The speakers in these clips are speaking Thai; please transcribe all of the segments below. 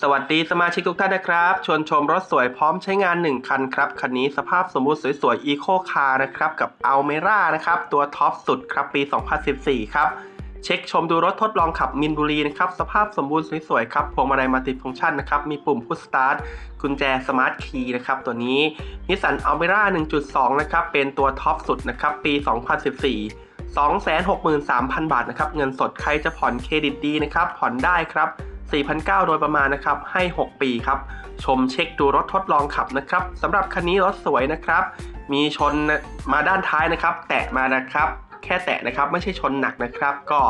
สวัสดีสมาชิกทุกท่านนะครับ ชวนชมรถสวยพร้อมใช้งาน 1 คันครับ คันนี้สภาพสมบูรณ์สวยๆอีโคคาร์นะครับ กับ a l m e r a นะครับ ตัวท็อปสุดครับปี 2014 ครับ เช็คชมดูรถทดลองขับมินบุรีนะครับ สภาพสมบูรณ์สวยๆ ครับ พวงมาลัยมัลติฟังก์ชันนะครับ มีปุ่มพุชสตาร์ทกุญแจสมาร์ทคีย์นะครับ ตัวนี้นิสสัน a l m e r a 1.2 นะครับ เป็นตัวท็อปสุดนะครับปี 2014 263,000 บาทนะครับ เงินสดใครจะผ่อนเครดิตดีนะครับ ผ่อนได้ครับ 4,900 โดยประมาณนะครับ ให้ 6 ปีครับ ชมเช็คดูรถทดลองขับนะครับสำหรับคันนี้รถสวยนะครับ มีชนมาด้านท้ายนะครับ แตะมานะครับ แค่แตะนะครับ ไม่ใช่ชนหนักนะครับ ก็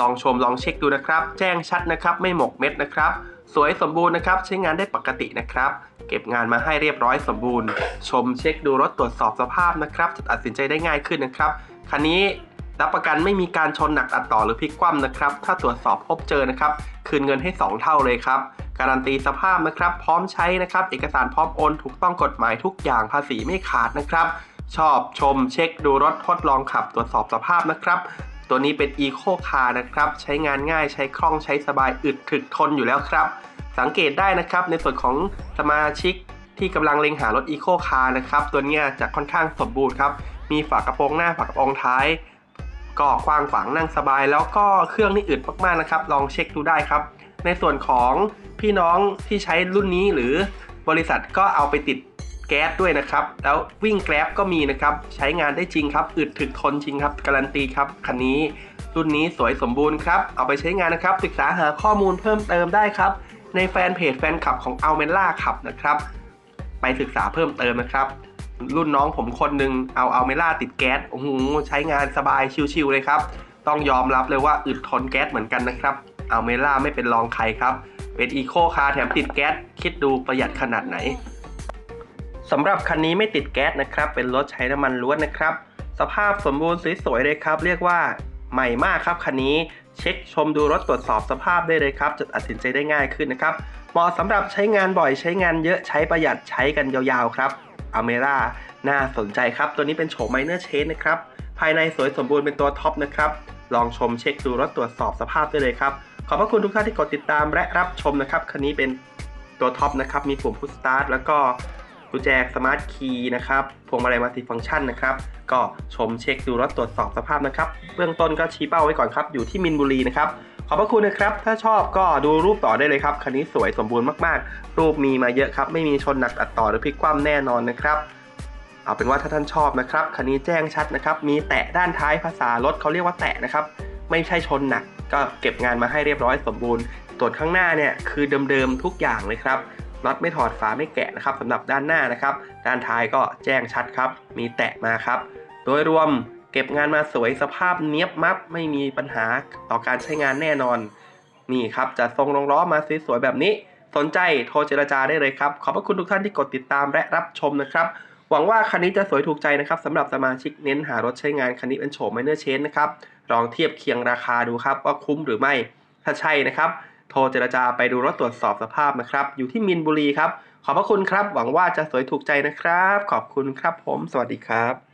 ลองชมลองเช็คดูนะครับ แจ้งชัดนะครับ ไม่หมกเม็ดนะครับ สวยสมบูรณ์นะครับ ใช้งานได้ปกตินะครับ เก็บงานมาให้เรียบร้อยสมบูรณ์ ชมเช็คดูรถตรวจสอบสภาพนะครับจะตัดสินใจได้ง่ายขึ้นนะครับ คันนี้ รับประกันไม่มีการชนหนักตัดต่อหรือพลิกคว่ำนะครับ ถ้าตรวจสอบพบเจอนะครับ คืนเงินให้ 2 เท่าเลยครับ การันตีสภาพนะครับ พร้อมใช้นะครับ เอกสารพร้อมโอนถูกต้องกฎหมายทุกอย่างภาษีไม่ขาดนะครับ ชอบชมเช็คดูรถทดลองขับ ตรวจสอบสภาพนะครับ ตัวนี้เป็น Eco Car นะครับ ใช้งานง่ายใช้คล่องใช้สบายอึดถึกทนอยู่แล้วครับ สังเกตได้นะครับในส่วนของสมาชิกที่กำลังเล็งหารถ Eco Car นะครับ ตัวนี้จะค่อนข้างสมบูรณ์ครับ มีฝากระโปรงหน้าฝากระโปรงท้าย ก็กว้างขวางนั่งสบาย แล้วก็เครื่องนี่อึดมากๆนะครับ ลองเช็คดูได้ครับ ในส่วนของพี่น้องที่ใช้รุ่นนี้หรือบริษัทก็เอาไปติดแก๊สด้วยนะครับ แล้ววิ่งแกร็บก็มีนะครับ ใช้งานได้จริงครับ อึดถึกทนจริงครับ การันตีครับ คันนี้รุ่นนี้สวยสมบูรณ์ครับ เอาไปใช้งานนะครับ ศึกษาหาข้อมูลเพิ่มเติมได้ครับ ในแฟนเพจแฟนคลับของ a l m e n l a ขับนะครับ ไปศึกษาเพิ่มเติมนะครับ รุ่นน้องผมคนหนึ่งเอาเอาเมล่าติดแก๊สโอ้โหใช้งานสบายชิวๆเลยครับ ต้องยอมรับเลยว่าอึดทนแก๊สเหมือนกันนะครับเอาเมล่าไม่เป็นรองใครครับ เป็นอีโคคาร์แถมติดแก๊สคิดดูประหยัดขนาดไหนสำหรับคันนี้ไม่ติดแก๊สนะครับ เป็นรถใช้น้ำมันล้วนนะครับ สภาพสมบูรณ์สวยๆเลยครับ เรียกว่าใหม่มากครับคันนี้เช็คชมดูรถตรวจสอบสภาพได้เลยครับจะตัดสินใจได้ง่ายขึ้นนะครับเหมาะสำหรับใช้งานบ่อยใช้งานเยอะใช้ประหยัดใช้กันยาวๆครับ อเมร่าน่าสนใจครับ ตัวนี้เป็นโฉมไมเนอร์เชนนะครับ ภายในสวยสมบูรณ์เป็นตัวท็อปนะครับ ลองชมเช็คดูรถตรวจสอบสภาพได้เลยครับ ขอบพระคุณทุกท่านที่กดติดตามและรับชมนะครับ คันนี้เป็นตัวท็อปนะครับ มีปุ่มพุชสตาร์ทแล้วก็กุญแจสมาร์ทคีย์นะครับพวงมาลัยมัลติฟังก์ชันนะครับ ก็ชมเช็คดูรถตรวจสอบสภาพนะครับ เบื้องต้นก็ชี้เป้าไว้ก่อนครับ อยู่ที่มินบุรีนะครับ อบพระคุณนะครับ ถ้าชอบก็ดูรูปต่อได้เลยครับ คันนี้สวยสมบูรณ์มากๆ รูปมีมาเยอะครับ ไม่มีชนหนักตัดต่อหรือพลิกคว่ำแน่นอนนะครับ เอาเป็นว่าถ้าท่านชอบนะครับ คันนี้แจ้งชัดนะครับ มีแตะด้านท้ายภาษารถเขาเรียกว่าแตะนะครับ ไม่ใช่ชนหนัก ก็เก็บงานมาให้เรียบร้อยสมบูรณ์ตรวจข้างหน้าเนี่ยคือเดิมๆทุกอย่างเลยครับ น็อตไม่ถอดฝาไม่แกะนะครับสำหรับด้านหน้านะครับ ด้านท้ายก็แจ้งชัดครับ มีแตะมาครับ โดยรวม เก็บงานมาสวยสภาพเนี้ยบมับไม่มีปัญหาต่อการใช้งานแน่นอน นี่ครับจะทรงรองล้อมาสวยๆแบบนี้ สนใจโทรเจรจาได้เลยครับ ขอบพระคุณทุกท่านที่กดติดตามและรับชมนะครับ หวังว่าคันนี้จะสวยถูกใจนะครับสำหรับสมาชิกเน้นหารถใช้งานคันนี้เป็นโฉมไมเนอร์เชนนะครับลองเทียบเคียงราคาดูครับว่าคุ้มหรือไม่ถ้าใช่นะครับ โทรเจรจาไปดูรถตรวจสอบสภาพนะครับ อยู่ที่มินบุรีครับ ขอบพระคุณครับ หวังว่าจะสวยถูกใจนะครับ ขอบคุณครับผม สวัสดีครับ